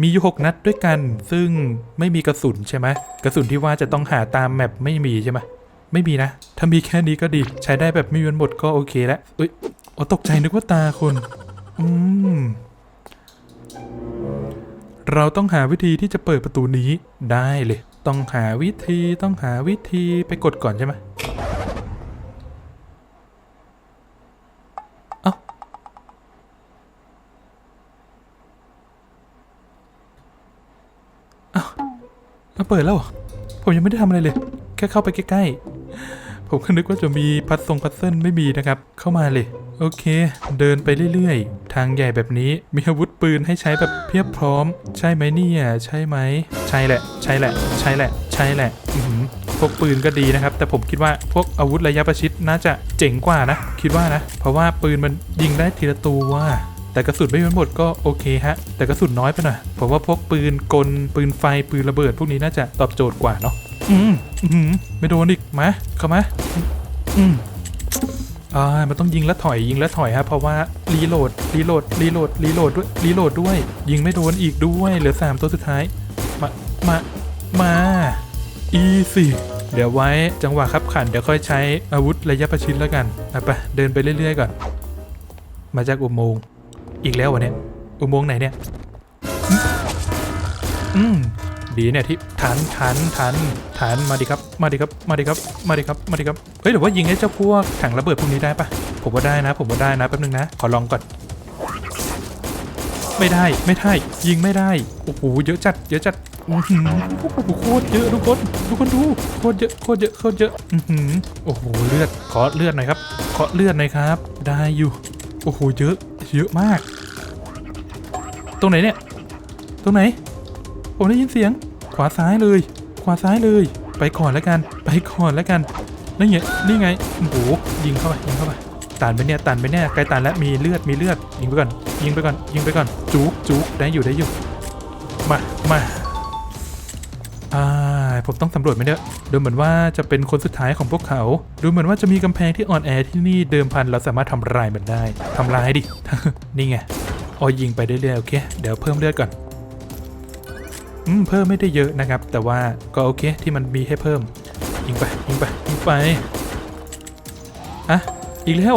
มีอยู่หกนัดด้วยกัน ซึ่งไม่มีกระสุนใช่ไหมกระสุนที่ว่าจะต้องหาตามแมปไม่มีใช่ไหมไม่มีนะ ถ้ามีแค่นี้ก็ดี ใช้ได้แบบไม่มีวันหมดก็โอเคแล้วเอ้ยโอตกใจนึกว่าตาคนอืมเราต้องหาวิธีที่จะเปิดประตูนี้ได้เลย ต้องหาวิธีต้องหาวิธีไปกดก่อนใช่ไหมเอ้าเอ้า มาเปิดแล้ว ผมยังไม่ได้ทำอะไรเลย แค่เข้าไปใกล้ๆ ผมก็นึกว่าจะมีพัดทรงพัดเส้นไม่มีนะครับ เข้ามาเลย โอเค เดินไปเรื่อยๆ ทางใหญ่แบบนี้ มีอาวุธปืนให้ใช้แบบเพียบพร้อม ใช่ไหมเนี่ย ใช่ไหม ใช่แหละ ใช่แหละ ใช่แหละ ใช่แหละพวกปืนก็ดีนะครับ แต่ผมคิดว่าพวกอาวุธระยะประชิดน่าจะเจ๋งกว่านะ คิดว่านะ เพราะว่าปืนมันยิงได้ทีละตัว แต่กระสุนไม่หมดก็โอเคฮะ แต่กระสุนน้อยไปหน่อยผมว่าพวกปืนกลปืนไฟปืนระเบิด พวกนี้น่าจะตอบโจทย์กว่าเนาะอืมอืมไม่โดนอีกมาเข้ามาอืมอ่ามันต้องยิงแล้วถอยยิงแล้วถอยฮะเพราะว่ารีโหลดรีโหลดรีโหลดรีโหลดด้วยรีโหลดด้วย ยิงไม่โดนอีกด้วยเหลือสามตัวสุดท้าย มามามาอีสิเดี๋ยวไว้จังหวะขับขันเดี๋ยวค่อยใช้อาวุธระยะประชิดแล้วกันอะไปเดินไปเรื่อยๆก่อน มาจากอุโมงค์ อีกแล้ววะเนี่ย อุโมงค์ไหนเนี่ย อืมดีเนี่ยที่ทันทันทันทันมาดิครับ มาดิครับ มาดิครับ มาดิครับ มาดิครับ เฮ้ยหรือว่ายิงไอ้เจ้าพวกถังระเบิดพวกนี้ได้ปะผมว่าได้นะ ผมว่าได้นะแป๊บนึงนะ ขอลองก่อน ไม่ได้ ไม่ได้ ยิงไม่ได้ โอ้โห เยอะจัด เยอะจัดอื้อหือโอ้โหโคตรเยอะทุกคนทุกคนดูโคตรเยอะโคตรเยอะโคตรเยอะอือหือโอ้โหเลือดขอเลือดหน่อยครับขอเลือดหน่อยครับ ได้อยู่ โอ้โหเยอะ เยอะมาก รงไหนเนี่ย ตรงไหน ผมได้ยินเสียง ขวาซ้ายเลย ขวาซ้ายเลย ไปก่อนแล้วกัน ไปก่อนแล้วกันนี่ไงนี่ไงโอ้โหยิงเข้าไปยิงเข้าไปตันไปเนี่ยตันไปเนี่ยใกล้ตันแล้วมีเลือดมีเลือดยิงไปก่อน ยิงไปก่อน ยิงไปก่อน จุกจุกได้อยู่ได้อยู่ มามาอ่าผมต้องสำรวจไหมเนี่ยดูเหมือนว่าจะเป็นคนสุดท้ายของพวกเขา ดูเหมือนว่าจะมีกำแพงที่อ่อนแอที่นี่เดิมพันเราสามารถทำลายมันได้ทำลายดิ นี่ไง อ๋อยิงไปเรื่อยๆโอเค เดี๋ยวเพิ่มเลือดก่อน อืม เพิ่มไม่ได้เยอะนะครับ แต่ว่าก็โอเคที่มันมีให้เพิ่ม ยิงไป ยิงไป ยิงไป อะ อีกแล้ว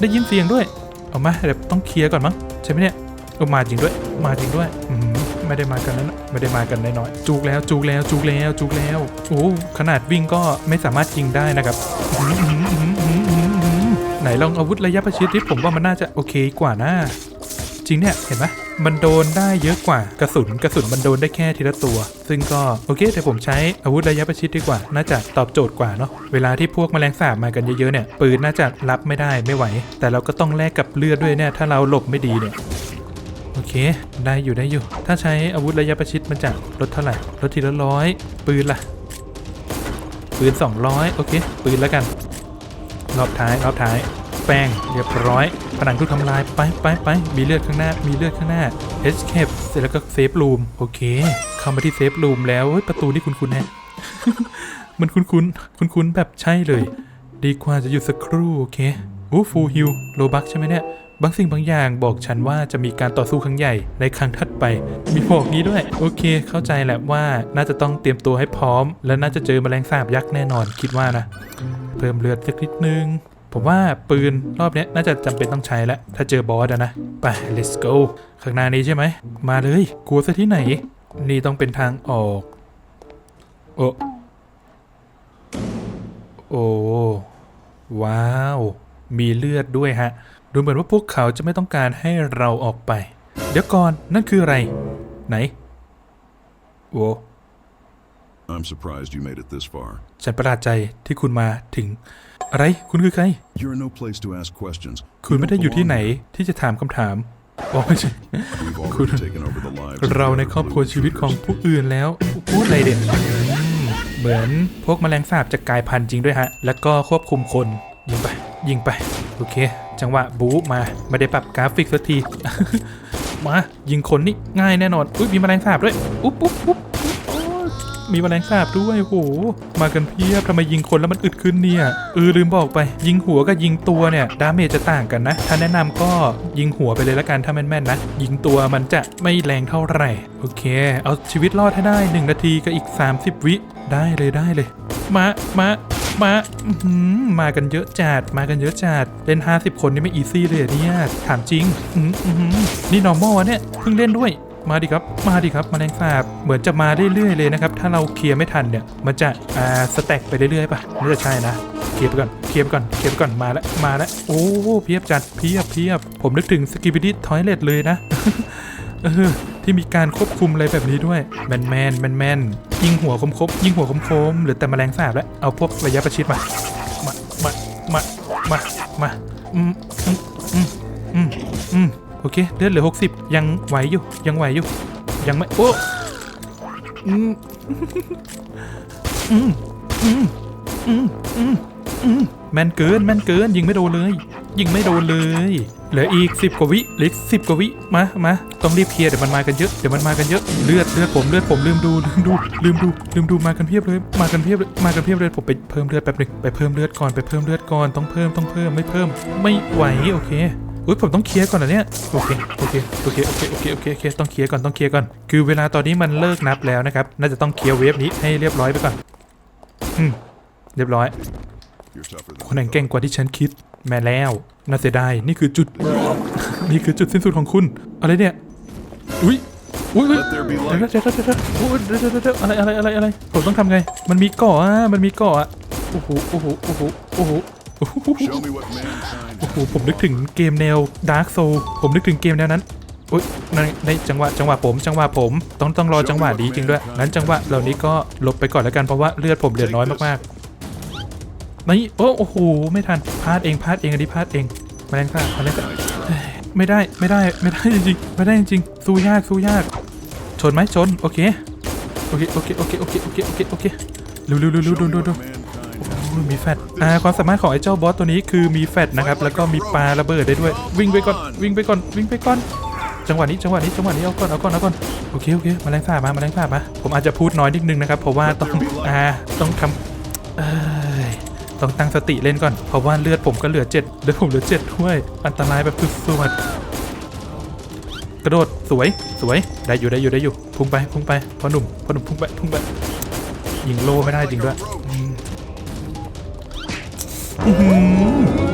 ได้ยินเสียงด้วย เอามาเดี๋ยวต้องเคลียร์ก่อนมั้งใช่ไหมเนี่ยเออมาจริงด้วย มาจริงด้วย อืม ไม่ได้มากันนั้นไม่ได้มากันน้อยๆ จูกแล้ว จูกแล้ว จูกแล้ว จูกแล้ว โอ้ขนาดวิ่งก็ไม่สามารถยิงได้นะครับไหนลองอาวุธระยะประชิดที่ผมว่ามันน่าจะโอเคกว่านะ จริงเนี่ย เห็นไหมมันโดนได้เยอะกว่ากระสุนกระสุนมันโดนได้แค่ทีละตัว ซึ่งก็โอเคแต่ผมใช้อาวุธระยะประชิดดีกว่า น่าจะตอบโจทย์กว่าเนาะเวลาที่พวกแมลงสาบมากันเยอะๆเนี่ยปืนน่าจะรับไม่ได้ไม่ไหว แต่เราก็ต้องแลกกับเลือดด้วยเนี่ยถ้าเราหลบไม่ดีเนี่ยโอเค ได้อยู่ได้อยู่ ถ้าใช้อาวุธระยะประชิดมันจะลดเท่าไหร่ลดทีละร้อยปืนล่ะ ปืน 200 โอเค ปืนแล้วกัน รอบท้ายรอบท้าย แป้งเรียบร้อย ผนังทุกทำลายไปไปไปมีเลือดข้างหน้า มีเลือดข้างหน้า escape เสร็จแล้วก็เซฟรูมโอเค เข้ามาที่เซฟรูมแล้วประตูนี่คุ้นๆแฮะมันคุ้นๆคุ้นๆแบบใช่เลย ดีกว่าจะหยุดสักครู่โอเคโอ้ฟูฮิลโลบักใช่ไหมเนี่ยบางสิ่งบางอย่างบอกฉันว่าจะมีการต่อสู้ครั้งใหญ่ในครั้งถัดไป มีบอกนี้ด้วย โอเค เข้าใจแหละว่าน่าจะต้องเตรียมตัวให้พร้อม และน่าจะเจอแมลงสาบยักษ์แน่นอนคิดว่านะ เพิ่มเลือดสักนิดนึง ผมว่าปืนรอบเนี้ยน่าจะจำเป็นต้องใช้แล้ว ถ้าเจอบอสอะนะ ไป let's go ข้างหน้านี้ใช่ไหม มาเลย กลัวซะที่ไหน นี่ต้องเป็นทางออก โอ้โอ้ว้าว มีเลือดด้วยฮะ ดูเหมือนว่าพวกเขาจะไม่ต้องการให้เราออกไป เดี๋ยวก่อน นั่นคืออะไร ไหน โอ้ I'm surprised you made it this far. ฉันประหลาดใจที่คุณมาถึง อะไร คุณคือใคร You're in no place to ask questions. คุณไม่ได้อยู่ที่ไหนที่จะถามคำถามอ๋อไม่ใช่ We've already taken over the lives. of เราใน other ครอบครัว blue ชีวิตของผู้อื่นแล้วพูดอะไรเด็ดอืมเหมือนพวกแมลงสาบจะกลายพันธุ์จริงด้วยฮะ แล้วก็ควบคุมคน ยิงไป ยิงไป โอเค จังหวะบู๊มาไม่ได้ปรับกราฟิกสักที มา ยิงคนนี่ง่ายแน่นอน อุ้ยมีแมลงสาบด้วย อุ๊บอุ๊บอุ๊บอุ๊บโอ๊ย มีแมลงสาบด้วยโหมากันเพียบทำไมยิงคนแล้วมันอึดขึ้นเนี่ยเออลืมบอกไป ยิงหัวกับยิงตัวเนี่ยดาเมจจะต่างกันนะ ถ้าแนะนำก็ยิงหัวไปเลยละกันถ้าแม่นๆนะ ยิงตัวมันจะไม่แรงเท่าไหร่ โอเค เอาชีวิตรอดให้ได้ 1 นาทีกับอีก 30 วิได้เลยได้เลย มา มามาอื้อหือมากันเยอะจัด มากันเยอะจัด เล่น 50 คนนี่ไม่อีซี่เลยเนี่ย ถามจริงอื้ออื้อหือนี่ normal เนี่ย เพิ่งเล่นด้วย มาดิครับ มาดิครับมาแรงสาบเหมือนจะมาเรื่อยๆเลยนะครับ ถ้าเราเคลียร์ไม่ทันเนี่ย มันจะอ่าสแต็กไปเรื่อยๆป่ะน่าจะใช่นะเคลียร์ไปก่อนเคลียร์ไปก่อนเคลียร์ไปก่อนมาแล้วมาแล้วโอ้เพียบจัดเพียบเพียบผมนึกถึงสกิบิดี้ทอยเลตเลยนะเออที่มีการควบคุมอะไรแบบนี้ด้วยแมนแมนแมนแมนยิงหัวคมคมยิงหัวคมคมหรือแต่แมลงสาบแล้วเอาพวกระยะประชิดมามามามามามาอืม อืมโอเคเลือดเหลือหกสิบยังไหวอยู่ ยังไหวอยู่ ยังไม่โอ้อืมอืมอืมอืมอืมอืมแมนเกินแมนเกินยิงไม่โดนเลย ยิงไม่โดนเลย เหลืออีก 10 กว่าวิเหลือสิบกว่าวิมามาต้องรีบเคลียร์เดี๋ยวมันมากันเยอะเดี๋ยวมันมากันเยอะเลือดเลือดผมเลือดผมลืมดูลืมดูลืมดูลืมดูมากันเพียบเลย มากันเพียบเลยมากันเพียบเลยผมไปเพิ่มเลือดแป๊บหนึงไปเพิ่มเลือดก่อนไปเพิ่มเลือดก่อนต้องเพิ่มต้องเพิ่มไม่เพิ่ม ไม่ไหวโอเค อุ้ยผมต้องเคลียร์ก่อนเหรอเนี่ยโอเคโอเคโอเคโอเคโอเคโอเคโอเคต้องเคลียร์ก่อนต้องเคลียร์ก่อนคือเวลาตอนนี้มันเลิกนับแล้วนะครับน่าจะต้องเคลียร์เวฟนี้ให้เรียบร้อยไปก่อนอืมเรียบร้อยคนแห่งเก่งกว่าที่ฉันคิดแม่แล้วน่าเสียดายนี่คือจุด นี่คือจุดสิ้นสุดของคุณ อะไรเนี่ยอุ้ยอุ้ยอุ้ย Let there be เดี๋ยวเดี๋ยวเดี๋ยวเดี๋ยวอ้ยเดี๋ยวเดี๋ยวเดี๋ยวอะไรอะไรอะไรอะไรผมต้องทำไง มันมีเกาะอะมันมีเกาะอะโอ้โหโอ้โหโอ้โหโอ้โห โอ้โหผมนึกถึงเกมแนว Dark Soul ผมนึกถึงเกมแนวนั้นอุ้ยในในจังหวะจังหวะผม จังหวะผมต้องต้องรอจังหวะดีจริงด้วยงั้นจังหวะเหล่านี้ก็หลบไปก่อนแล้วกันเพราะว่าเลือดผมเหลือน้อยมากๆนี่โอ้โหไม่ทันพลาดเองพลาดเองอันนี้พลาดเองแมลงสาบแมลงสาบไม่ได้ไม่ได้ไม่ได้จริงๆไม่ได้จริงๆสู้ยากสู้ยาก ชนไหมชนโอเคโอเคโอเคโอเคโอเคโอเคโอเคโอเคเร็วเร็วเร็วเร็ว Show เร็ว อ้ยมีแฟดอ่าความสามารถของไอ้เจ้าบอสตัวนี้คือมีแฟดนะครับแล้วก็มีปลาระเบิดได้ด้วย วิ่งไปก่อนวิ่งไปก่อนวิ่งไปก่อนจังหวะนี้จังหวะนี้จังหวะนี้เอาก่อนเอาก่อนเอาก่อนโอเคโอเคมาแรงสาบมามาแรงสาบมาผมอาจจะพูดน้อยนิดนึงนะครับเพราะว่าต้องอ่าต้องทำเอ้ยต้องตั้งสติเล่นก่อนเพราะว่าเลือดผมก็เหลือเจ็ดเลือดผมเหลือเจ็ดด้วยอันตรายแบบสุดๆกระโดดสวยสวยได้อยู่ได้อยู่ได้อยู่พุ่งไปพุ่งไปพอหนุ่มพอหนุ่มพุ่งไปพุ่งไปยิงโลไม่ได้จริงด้วย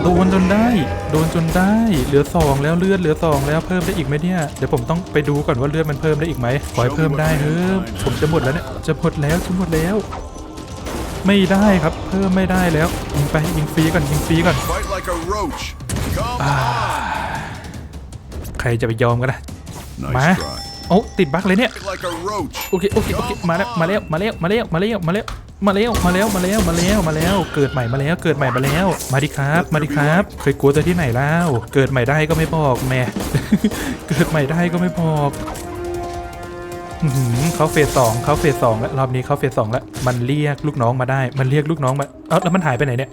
โดนจนได้ โดนจนได้ เหลือสองแล้วเลือดเหลือสองแล้วเพิ่มได้อีกไหมเนี่ย เดี๋ยวผมต้องไปดูก่อนว่าเลือดมันเพิ่มได้อีกไหมขอให้เพิ่มได้เฮ้ยผมจะหมดแล้วเนี่ย จะหมดแล้วจะหมดแล้ว ไม่ได้ครับ เพิ่มไม่ได้แล้ว ยิงไปยิงฟรีก่อนยิงฟรีก่อน Fight like a roach. Come on. ใครจะไปยอมกันนะ Nice Ma. try. โอ้ติดบั๊กเลยเนี่ย Fight like a roach. โอเคโอเคโอเคมาแล้วมาแล้วมาแล้วมาแล้วมาแล้วมาแล้ว มาแล้วมาแล้วมาแล้วมาแล้วมาแล้ว เกิดใหม่มาแล้วเกิดใหม่มาแล้ว มาดิครับ มาดิครับ เคยกลัวตัวที่ไหนแล้ว เกิดใหม่ได้ก็ไม่บอกแม่เกิดใหม่ได้ก็ไม่บอกเขาเฟสสองเขาเฟสสองแล้วรอบนี้เขาเฟสสองแล้ว มันเรียกลูกน้องมาได้ มันเรียกลูกน้องมาเอ้าแล้วมันหายไปไหนเนี่ย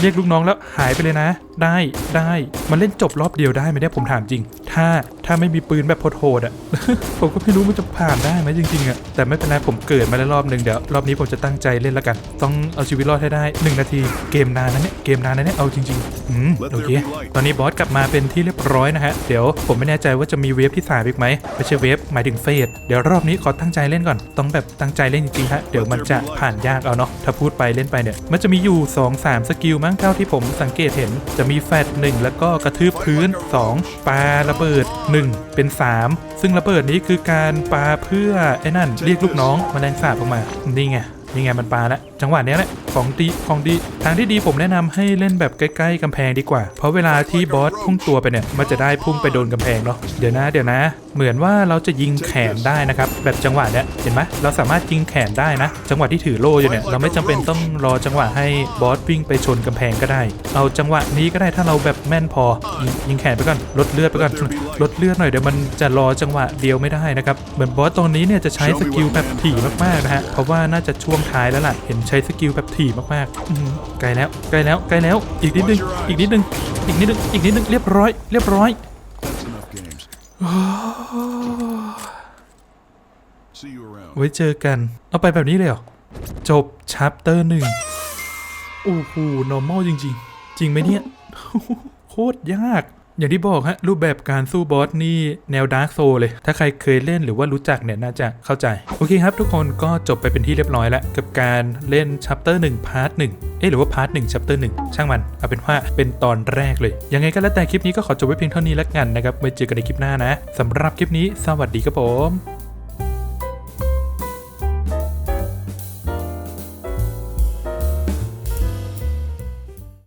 เรียกลูกน้องแล้วหายไปเลยนะ ได้ได้ มันเล่นจบรอบเดียวได้ไหมเนี่ยผมถามจริง ถ้าถ้าไม่มีปืนแบบโหดๆอะ ผมก็ไม่รู้มันจะผ่านได้ไหมจริงๆอะ แต่ไม่เป็นไรผมเกิดมาแล้วรอบหนึ่งเดี๋ยวรอบนี้ผมจะตั้งใจเล่นแล้วกัน ต้องเอาชีวิตรอดให้ได้หนึ่งนาที เกมนานนะเนี่ย เกมนานนะเนี่ย เอาจริงๆ อืม โอเค ตอนนี้บอสกลับมาเป็นที่เรียบร้อยนะฮะ เดี๋ยวผมไม่แน่ใจว่าจะมีเวฟที่สามอีกไหมไม่ใช่เวฟหมายถึงเฟส เดี๋ยวรอบนี้ขอตั้งใจเล่นก่อน ต้องแบบตั้งใจเล่นจริงๆฮะ เดี๋ยวมันจะผ่านยากเอาเนาะ ถ้าพูดไปเล่นไปเนี่ย มันจะมีอยู่ 2 3 สกิลมั้งเท่าที่ผมสังเกตเห็น จะมีแฟด1แล้วก็กระทืบพื้น 2 ปาระเบิด1เป็น 3 ซึ่งระเบิดนี้คือการปาเพื่อไอ้นั่นเรียกลูกน้องมาแดงสาบออกมา นี่ไงนี่ไงมันปลาแล้วจังหวะนี้แหละของดีของดี ทางที่ดีผมแนะนำให้เล่นแบบใกล้ๆกำแพงดีกว่า เพราะเวลาที่บอสพุ่งตัวไปเนี่ย มันจะได้พุ่งไปโดนกำแพงเนาะเดี๋ยวนะเดี๋ยวนะเหมือนว่าเราจะยิงแขนได้นะครับ แบบจังหวะเนี้ยเห็นไหมเราสามารถยิงแขนได้นะ จังหวะที่ถือโล่อยู่เนี่ยเราไม่จำเป็นต้องรอจังหวะให้บอสวิ่งไปชนกำแพงก็ได้ เอาจังหวะนี้ก็ได้ถ้าเราแบบแม่นพอยิงยิงแขนไปก่อนลดเลือดไปก่อนลดเลือดหน่อยเดี๋ยวมันจะรอจังหวะเดียวไม่ได้นะครับเหมือนบอสตรงนี้เนี่ยจะใช้สกิลแบบถี่มากๆนะฮะเพราะว่าน่าจะช่วงท้ายแล้วล่ะเห็นใช้สกิลแบบถี่มากๆอื้อหือใกล้แล้วใกล้แล้วใกล้แล้วอีกนิดนึงอีกนิดนึงอีกนิดนึงอีกนิดนึงเรียบร้อยเรียบร้อย ไว้เจอกัน เอาไปแบบนี้เลยเหรอ จบชัปเตอร์หนึ่งโอ้โห normal จริง ๆ จริงไหมเนี่ย โคตรยาก อย่างที่บอกฮะรูปแบบการสู้บอสนี่แนวดาร์กโซเลย ถ้าใครเคยเล่นหรือว่ารู้จักเนี่ยน่าจะเข้าใจ โอเคครับ ทุกคนก็จบไปเป็นที่เรียบร้อยแล้ว กับการเล่นชัปเตอร์หนึ่งพาร์ทหนึ่งเอ๊ะหรือว่าพาร์ทหนึ่งชัปเตอร์หนึ่งช่างมัน เอาเป็นว่าเป็นตอนแรกเลย ยังไงก็แล้วแต่คลิปนี้ก็ขอจบไว้เพียงเท่านี้แล้วกันนะครับไว้เจอกันในคลิปหน้านะสำหรับคลิปนี้ สวัสดีครับผม